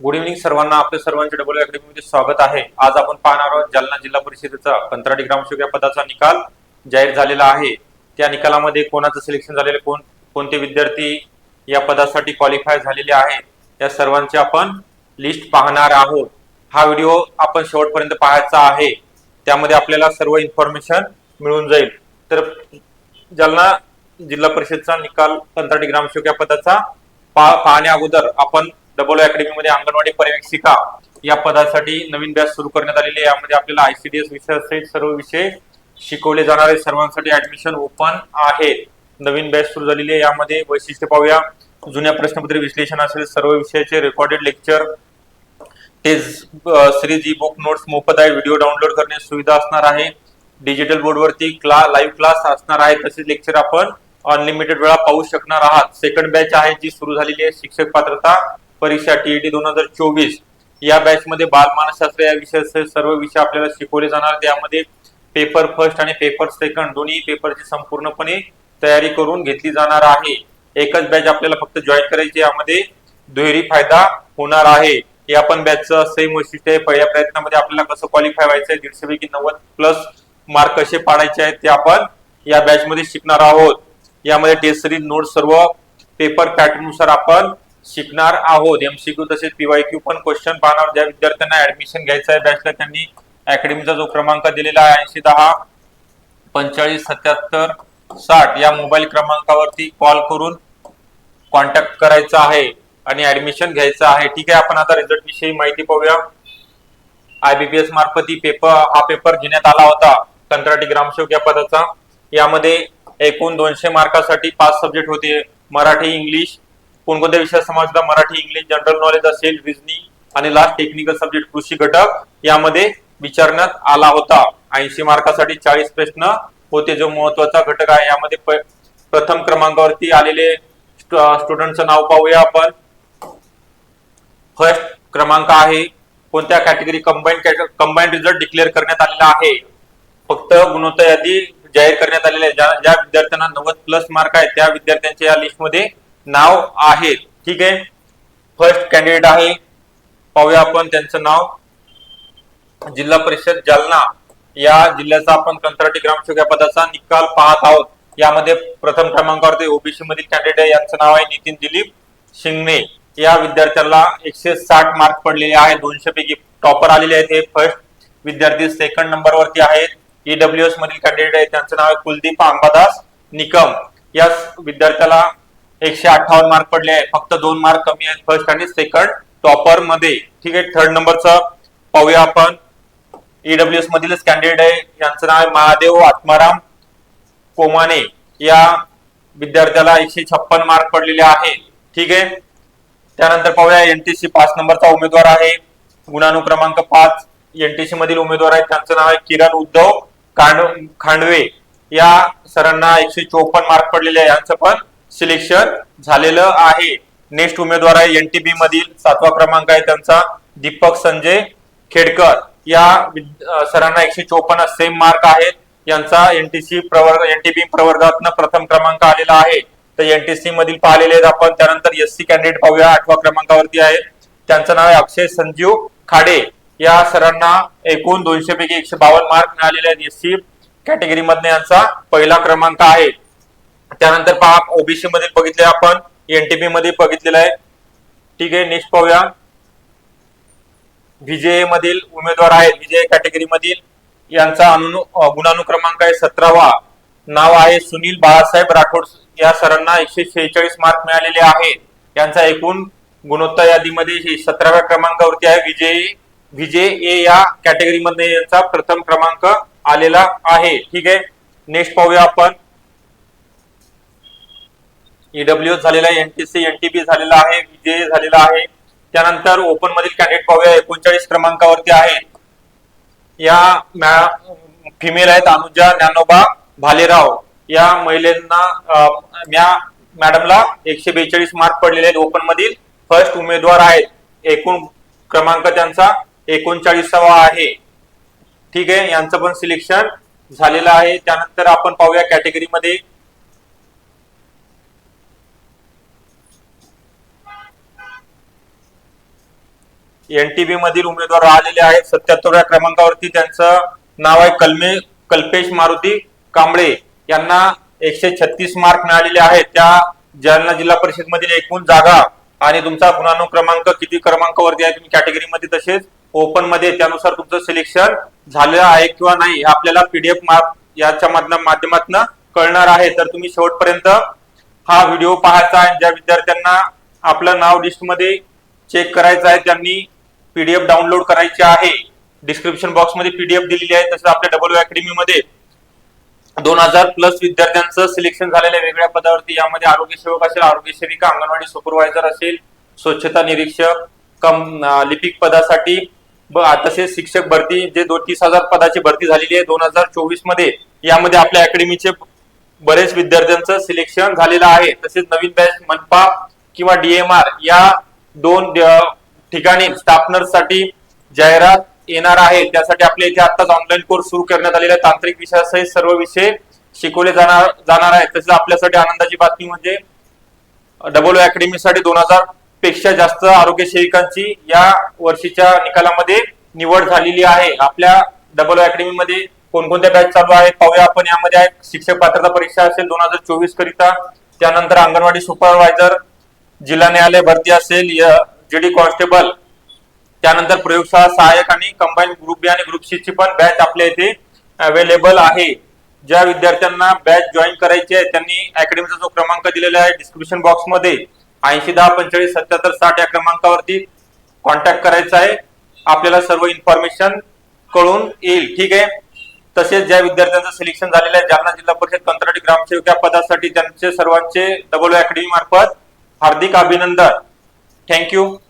Good evening सर्वांना आपल्या सर्वांचे डबल अकॅडमीमध्ये स्वागत आहे. आज आपण पाहणार आहोत जालना जिल्हा परिषदेचा कंत्राटी ग्रामसेवक या पदाचा निकाल जाहीर झालेला आहे. त्या निकालामध्ये कोणाचं सिलेक्शन झालेलं कोण कोणते विद्यार्थी या पदासाठी क्वालिफाय झालेले आहे या सर्वांचे आपण लिस्ट पाहणार आहोत. हा व्हिडिओ आपण शेवटपर्यंत पाहायचा आहे. त्यामध्ये आपल्याला सर्व इन्फॉर्मेशन मिळून जाईल. तर जालना जिल्हा परिषदचा निकाल कंत्राटी ग्रामसेवक या पदाचा पा पाहण्या अगोदर आपण डबल अकॅडमीमध्ये अंगणवाडी पर्यवेक्षिका या पदासाठी नवीन बॅच सुरू करण्यात आलेली आहे. यामध्ये आपल्याला आयसीडीएस विषयासहित सर्व विषय शिकवले जाणारे सर्वांसाठी ऍडमिशन ओपन आहे. नवीन बॅच सुरू झालेली आहे. यामध्ये वैशिष्ट्य पाहूया. जुन्या प्रश्नपत्र विश्लेषण असेल सर्व विषयाचे रेकॉर्डेड लेक्चर ते सिरीज ई बुक नोट्स मोफत आहे. व्हिडिओ डाउनलोड करण्याची सुविधा असणार आहे. डिजिटल बोर्डवरती क्ला लाईव्ह क्लास असणार आहे. तसेच लेक्चर आपण अनलिमिटेड वेळा पाहू शकणार आहात. सेकंड बॅच आहे जी सुरू झालेली आहे. शिक्षक पात्रता परीक्षा टीईटी दोन हजार चोवीस या बॅचमध्ये बालमानसशास्त्र या विषयाचे सर्व विषय आपल्याला शिकवले जाणार. त्यामध्ये पेपर फर्स्ट आणि पेपर सेकंड दोन्ही पेपरची संपूर्णपणे तयारी करून घेतली जाणार आहे. एकच बॅच आपल्याला फक्त जॉईन करायची यामध्ये दुहेरी फायदा होणार आहे. या पण बॅचचं सेम वैशिष्ट्य आहे. पहिल्या प्रयत्नामध्ये आपल्याला कसं क्वालिफाय व्हायचं आहे दीडशे पैकी नव्वद प्लस मार्क कसे पाडायचे आहेत ते आपण या बॅचमध्ये शिकणार आहोत. यामध्ये टेस्ट सिरीज नोट सर्व पेपर पॅटर्ननुसार आपण शिकणार आहोत. एमसीक्यू तसेच पीवायक्यू पण क्वेश्चन पाहणार. ज्या विद्यार्थ्यांना ऍडमिशन घ्यायचं आहे बॅचला त्यांनी अकॅडमीचा जो क्रमांक दिलेला आहे ऐंशी दहा पंचेचाळीस सत्याहत्तर साठ या मोबाईल क्रमांकावरती कॉल करून कॉन्टॅक्ट करायचा आहे आणि ऍडमिशन घ्यायचं आहे. ठीक आहे आपण आता रिझल्ट विषयी माहिती पाहूया. आयबीपीएस मार्फत ही पेपर हा पेपर घेण्यात आला होता कंत्राटी ग्रामसेवक या पदाचा. यामध्ये एकूण दोनशे मार्कासाठी पाच सब्जेक्ट होते मराठी इंग्लिश कोणकोणत्या विषयात समाजला मराठी इंग्लिश जनरल नॉलेज असेल रिजनिंग आणि लास्ट टेक्निकल सब्जेक्ट कृषी घटक यामध्ये विचारण्यात आला होता. ऐंशी मार्कासाठी चाळीस प्रश्न होते. जो महत्त्वाचा घटक आहे यामध्ये प्रथम क्रमांकावरती आलेले स्टुडंटचं नाव पाहूया आपण. फर्स्ट क्रमांक आहे कोणत्या category combine combine result declare करण्यात आलेला आहे? फक्त गुणवत्ता यादी जाहीर करण्यात आलेली आहे. ज्या ज्या विद्यार्थ्यांना नव्वद प्लस मार्क आहेत त्या विद्यार्थ्यांच्या या लिस्टमध्ये नाव आहे ठीक आहे? फर्स्ट कॅन्डिडेट आहे. पाहूया आपण त्यांचं नाव. जिल्हा परिषद जालना. या जिल्ह्याचा आपण कंत्राटी ग्रामसेवक या पदाचा निकाल पाहत आहोत. यामध्ये प्रथम क्रमांकावरती ओबीसी मधील कॅन्डिडेट आहे. यांचं नाव आहे नितीन दिलीप शिंगणे. या विद्यार्थ्याला एकशे साठ मार्क पडलेले आहेत दोनशे पैकी टॉपर आलेले आहेत हे फर्स्ट विद्यार्थी. सेकंड नंबरवरती आहेत. ईडब्ल्यू एस मधील कॅन्डिडेट आहे. त्यांचं नाव आहे कुलदीप अंबादास निकम. या विद्यार्थ्याला एकशे अठ्ठावन्न मार्क पडले आहेत. फक्त दोन मार्क कमी आहेत. फर्स्ट आणि सेकंड टॉपरमध्ये. ठीक आहे? थर्ड नंबरचं पाहूया आपण. ईडब्ल्यू एस मधीलच कॅन्डिडेट आहे. यांचं नाव आहे महादेव आत्माराम कोमाने. या विद्यार्थ्याला एकशे छप्पन मार्क पडलेले आहेत ठीक आहे? त्यानंतर पाहूया एनटीसी पाच नंबरचा उमेदवार आहे. गुणानुक्रमांक पाच. एनटीसी मधील उमेदवार आहेत. त्यांचं नाव आहे किरण उद्धव खांडवे. या सरांना एकशे चोपन्न मार्क पडलेले आहे. यांचं पण सिलेक्शन झालेलं आहे. नेक्स्ट उमेदवार आहे एनटीबी मधील सातवा क्रमांक आहे त्यांचा दीपक संजय खेडकर. या सरांना एकशे चोपन्न सेम मार्क आहेत यांचा एनटीसी प्रवर्ग एनटीबी प्रवर्गात प्रथम क्रमांक आलेला आहे. तर एनटीसी मधील पाहिलेले आहेत आपण. त्यानंतर एस सी कॅन्डिडेट पाहूया. आठव्या क्रमांकावरती आहे. त्यांचं नाव आहे अक्षय संजीव खाडे. या सरांना एकूण दोनशे पैकी एकशे बावन्न मार्क मिळालेले आहेत. एस सी यांचा पहिला क्रमांक आहे. त्यानंतर पहा ओबीसी मध्ये बघितले आपण एनटीपी मध्ये बघितलेलं आहे. ठीक आहे नेक्स्ट पाहूया. विजय मधील उमेदवार आहेत विजय कॅटेगरी मधील. यांचा अनु गुणानुक्रमांक आहे सतरावा. नाव आहे सुनील बाळासाहेब राठोड. या सरांना एकशे शेहेचाळीस मार्क मिळालेले आहेत. यांचा एकूण गुणवत्ता यादीमध्ये सतराव्या क्रमांकावरती आहे. विजय विजय ए या कॅटेगरी मध्ये यांचा प्रथम क्रमांक आलेला आहे. ठीक आहे नेक्स्ट पाहूया आपण. ईडब्ल्यू झालेला आहे एनटीसी एनटीपी झालेला आहे विजय झालेला आहे. त्यानंतर ओपन मधील कॅन्डिडेट पाहूया एकोणचाळीस क्रमांकावरती आहे. या फिमेल आहेत अनुजा ज्ञानोबा भालेराव. या महिलांना या मॅडमला एकशे बेचाळीस मार्क पडलेले आहेत ओपन मधील. फर्स्ट उमेदवार आहेत. एकूण क्रमांक त्यांचा एकोणचाळीसावा आहे. ठीक आहे यांचं पण सिलेक्शन झालेलं आहे. त्यानंतर आपण पाहूया कॅटेगरी एनटीबी मधील उमेदवार आलेले आहेत. सत्याहत्तरव्या क्रमांकावरती त्यांचं नाव आहे कलमे कल्पेश मारुती कांबळे. यांना एकशे छत्तीस मार्क मिळालेले आहेत. त्या जालना जिल्हा परिषद मधील एकूण जागा आणि तुमचा गुणाणू क्रमांक किती क्रमांकावरती आहे तुम्ही कॅटेगरीमध्ये तसेच ओपनमध्ये त्यानुसार तुमचं सिलेक्शन झालेलं आहे किंवा नाही हे आपल्याला पीडीएफ मार्क याच्या माध्यमातून कळणार आहे. तर तुम्ही शेवटपर्यंत हा व्हिडिओ पाहायचा आहे. ज्या विद्यार्थ्यांना आपलं नाव लिस्टमध्ये चेक करायचं आहे त्यांनी पीडीएफ डाउनलोड करायची आहे. डिस्क्रिप्शन बॉक्समध्ये पीडीएफ दिलेली आहे. तसंच आपल्या डबल अकॅडमी मध्ये दोन हजार प्लस विद्यार्थ्यांचं सिलेक्शन झालेल्या वेगळ्या पदावरती यामध्ये आरोग्य सेवक असेल आरोग्य सेविका अंगणवाडी सुपरवायझर असेल स्वच्छता निरीक्षक कम लिपिक पदासाठी. तसेच शिक्षक भरती जे दोन तीस हजार पदाची भरती झालेली आहे दोन हजार चोवीसमध्ये. यामध्ये आपल्या अकॅडमीचे बरेच विद्यार्थ्यांचं सिलेक्शन झालेलं आहे. तसेच नवीन बॅच मनपा किंवा डीएमआर या दोन ठिकाणी स्टाफसाठी जाहिरात येणार आहे. त्यासाठी आपल्या इथे आताच ऑनलाईन कोर्स सुरू करण्यात आलेला आहे तांत्रिक विषयासहित सर्व विषय शिकवले जाणार जाणार आहेत. तसेच आपल्यासाठी आनंदाची बातमी म्हणजे डबल अकॅडमीसाठी दोन हजारपेक्षा जास्त आरोग्य सेविकांची या वर्षीच्या निकालामध्ये निवड झालेली आहे. आपल्या डबल अकॅडमी मध्ये कोणकोणत्या बॅच चालू आहेत पाहूया आपण. यामध्ये आहे शिक्षक पात्रता परीक्षा असेल दोन हजार चोवीस करिता. त्यानंतर अंगणवाडी सुपरवायझर जिल्हा न्यायालय भरती असेल. जीडी कॉन्स्टेबल त्यानंतर प्रयोगशाळा सहाय्यक आणि कंबाईन ग्रुप बी आणि ग्रुप सी ची पण बॅच आपल्या इथे अवेलेबल आहे. ज्या विद्यार्थ्यांना बॅच जॉईन करायची आहे त्यांनी अकॅडमीचा जो क्रमांक दिलेला आहे डिस्क्रिप्शन बॉक्समध्ये ऐंशी दहा पंचेचाळीस सत्याहत्तर साठ या क्रमांकावरती कॉन्टॅक्ट करायचा आहे. आपल्याला सर्व इन्फॉर्मेशन कळून येईल. ठीक आहे? तसेच ज्या विद्यार्थ्यांचं सिलेक्शन झालेलं आहे जालना जिल्हा परिषद कंत्राटी ग्रामसेवक या पदासाठी त्यांचे सर्वांचे डबल अकॅडमी मार्फत हार्दिक अभिनंदन. thank you.